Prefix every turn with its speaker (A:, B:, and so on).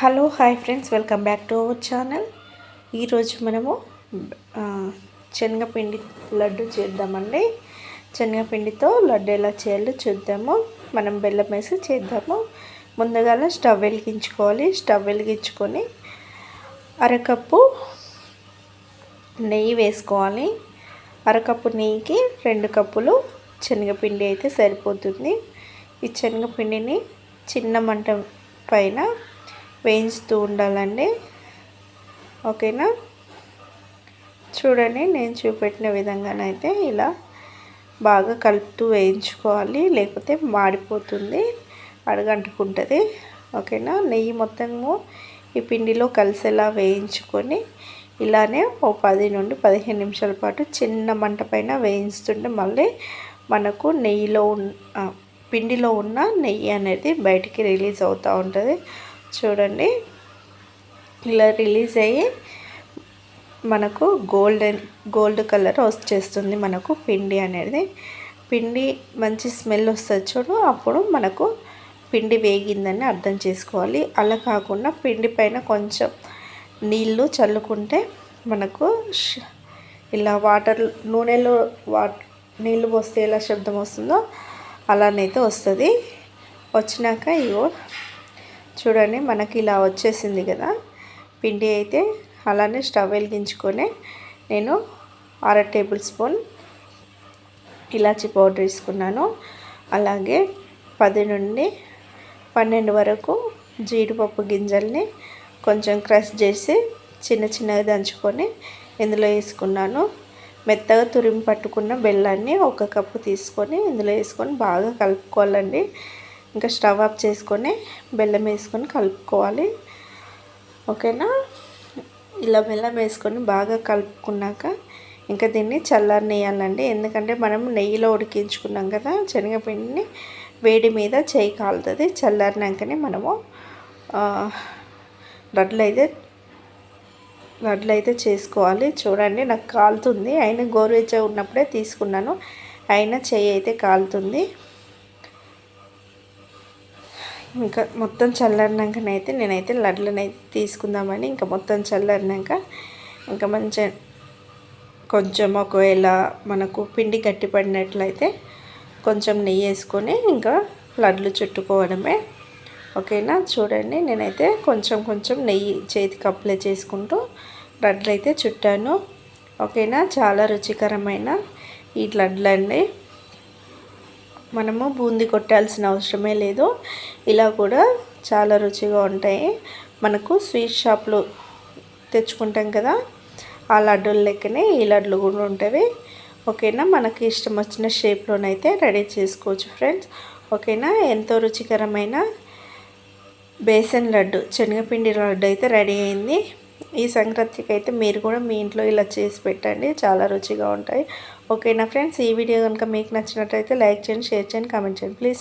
A: Hello hi friends welcome back to our channel. ఈరోజు మనము శనగపిండి లడ్డు చేద్దామండి. శనగపిండితో లడ్డు ఎలా చేయాలో చూద్దాము. మనం బెల్లం వేసి చేద్దాము. ముందుగా స్టవ్ వెలిగించుకోవాలి. స్టవ్ వెలిగించుకొని అరకప్పు నెయ్యి వేసుకోవాలి. అరకప్పు నెయ్యికి రెండు కప్పులు శనగపిండి అయితే సరిపోతుంది. ఈ శనగపిండిని చిన్న మంట పైన వేయించుతూ ఉండాలండి. ఓకేనా? చూడండి నేను చూపెట్టిన విధంగానైతే ఇలా బాగా కలుపుతూ వేయించుకోవాలి. లేకపోతే మాడిపోతుంది అడగంటుకుంటుంది. ఓకేనా? నెయ్యి మొత్తము ఈ పిండిలో కలిసేలా వేయించుకొని ఇలానే ఓ పది నుండి పదిహేను నిమిషాల పాటు చిన్న మంట పైన వేయించుతుంటే మళ్ళీ మనకు నెయ్యిలో పిండిలో ఉన్న నెయ్యి అనేది బయటికి రిలీజ్ అవుతూ ఉంటుంది. చూడండి. ఇలా రిలీజ్ అయ్యి మనకు గోల్డెన్ గోల్డ్ కలర్ వచ్చేస్తుంది మనకు పిండి అనేది. పిండి మంచి స్మెల్ వస్తుంది చూడు అప్పుడు మనకు పిండి వేగిందని అర్థం చేసుకోవాలి. అలా కాకుండా పిండి పైన కొంచెం నీళ్ళు చల్లుకుంటే మనకు ఇలా వాటర్ నూనెలో వాట్ నీళ్ళు పోస్తే ఎలా శబ్దం వస్తుందో అలానైతే వస్తుంది. వచ్చినాక ఇగో చూడండి మనకి ఇలా వచ్చేసింది కదా. పిండి అయితే అలానే స్టవ్ వెలిగించుకొని నేను అర టేబుల్ స్పూన్ ఇలాచి పౌడర్ తీసుకున్నాను అలాగే పది నుండి పన్నెండు వరకు జీడిపప్పు గింజల్ని కొంచెం క్రష్ చేసి చిన్న చిన్నగా దంచుకొని ఇందులో వేసుకున్నాను. మెత్తగా తురిమి పట్టుకున్న బెల్లాన్ని ఒక కప్పు తీసుకొని ఇందులో వేసుకొని బాగా కలుపుకోవాలండి. ఇంకా స్టవ్ ఆఫ్ చేసుకొని బెల్లం వేసుకొని కలుపుకోవాలి. ఓకేనా? ఇలా బెల్లం వేసుకొని బాగా కలుపుకున్నాక ఇంకా దీన్ని చల్లారనేయాలండి ఎందుకంటే మనం నెయ్యిలో ఉడికించుకున్నాం కదా శనగపిండిని వేడి మీద చేయి కాలుతుంది. చల్లారినాకనే మనము లడ్లు అయితే లడ్లు అయితే చేసుకోవాలి. చూడండి నాకు కాలుతుంది. అయినా గోరువెచ్చ ఉన్నప్పుడే తీసుకున్నాను. అయినా చెయ్యి అయితే కాలుతుంది. ఇంకా మొత్తం చల్లారినాకనైతే నేనైతే లడ్లనైతే తీసుకుందామని ఇంకా మొత్తం చల్లారినాక ఇంకా మంచిగా కొంచెం ఒకవేళ మనకు పిండి గట్టిపడినట్లయితే కొంచెం నెయ్యి వేసుకొని ఇంకా లడ్లు చుట్టుకోవడమే. ఓకేనా? చూడండి నేనైతే కొంచెం కొంచెం నెయ్యి చేతికి అప్లై చేసుకుంటూ లడ్లు అయితే చుట్టాను. ఓకేనా? చాలా రుచికరమైన ఈ లడ్లు అండి మనము బూందీ కొట్టాల్సిన అవసరమే లేదు. ఇలా కూడా చాలా రుచిగా ఉంటాయి. మనకు స్వీట్ షాప్లో తెచ్చుకుంటాం కదా ఆ లడ్డూల లెక్కనే ఈ లడ్లు కూడా ఉంటాయి. ఓకేనా? మనకి ఇష్టం వచ్చిన షేప్లోనైతే రెడీ చేసుకోవచ్చు ఫ్రెండ్స్. ఓకేనా? ఎంతో రుచికరమైన బేసన్ లడ్డు శనగపిండి లడ్డు అయితే రెడీ అయింది. ఈ సంక్రాంతికి అయితే మీరు కూడా మీ ఇంట్లో ఇలా చేసి పెట్టండి. చాలా రుచిగా ఉంటాయి. ఓకేనా ఫ్రెండ్స్? ఈ వీడియో కనుక మీకు నచ్చినట్టయితే లైక్ చేయండి షేర్ చేయండి కామెంట్ చేయండి. ప్లీజ్